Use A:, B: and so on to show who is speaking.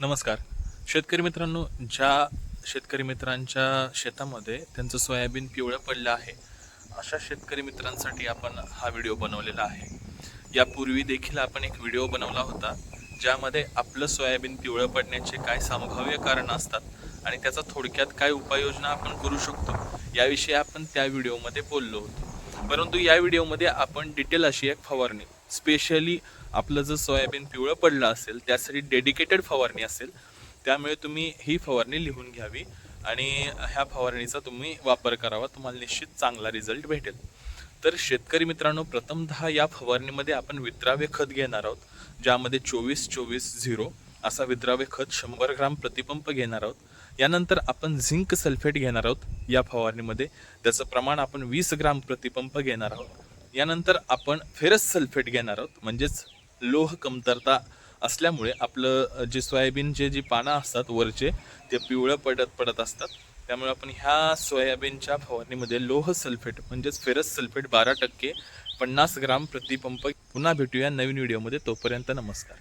A: नमस्कार. शेतकरी मित्रांनो ज्या शेतकरी मित्रांच्या शेतामध्ये त्यांचं सोयाबीन पिवळं पडलं आहे अशा शेतकरी मित्रांसाठी आपण हा व्हिडिओ बनवलेला आहे. यापूर्वी देखील आपण एक व्हिडिओ बनवला होता ज्यामध्ये आपलं सोयाबीन पिवळं पडण्याचे काय संभाव्य कारण असतात आणि त्याचा थोडक्यात काय उपाययोजना आपण करू शकतो याविषयी आपण त्या व्हिडिओमध्ये बोललो होतो. परंतु या व्हिडिओमध्ये आपण डिटेल अशी एक फवारणी स्पेशली आपलं जर सोयाबीन पिवळं पडलं असेल त्यासाठी डेडिकेटेड फवारणी असेल त्यामुळे तुम्ही ही फवारणी लिहून घ्यावी आणि ह्या फवारणीचा तुम्ही वापर करावा तुम्हाला निश्चित चांगला रिझल्ट भेटेल. तर शेतकरी मित्रांनो प्रथमतः या फवारणीमध्ये आपण विद्राव्य खत घेणार आहोत ज्यामध्ये चोवीस चोवीस झिरो असा विद्राव्य खत शंभर ग्राम प्रतिपंप घेणार आहोत. यानंतर आपण झिंक सल्फेट घेणार आहोत या फवारणीमध्ये. त्याचं प्रमाण आपण वीस ग्राम प्रतिपंप घेणार आहोत. यानंतर आपण फेरस सल्फेट घेणार आहोत. म्हणजेच लोह कमतरता असल्यामुळे आपलं जे सोयाबीनचे जी पानं असतात वरचे ते पिवळं पडत पडत असतात. त्यामुळे आपण ह्या सोयाबीनच्या फवारणीमध्ये लोह सल्फेट म्हणजेच फेरस सल्फेट बारा टक्के पन्नास ग्राम प्रतिपंप पुन्हा भेटूया नवीन व्हिडिओमध्ये. तोपर्यंत नमस्कार.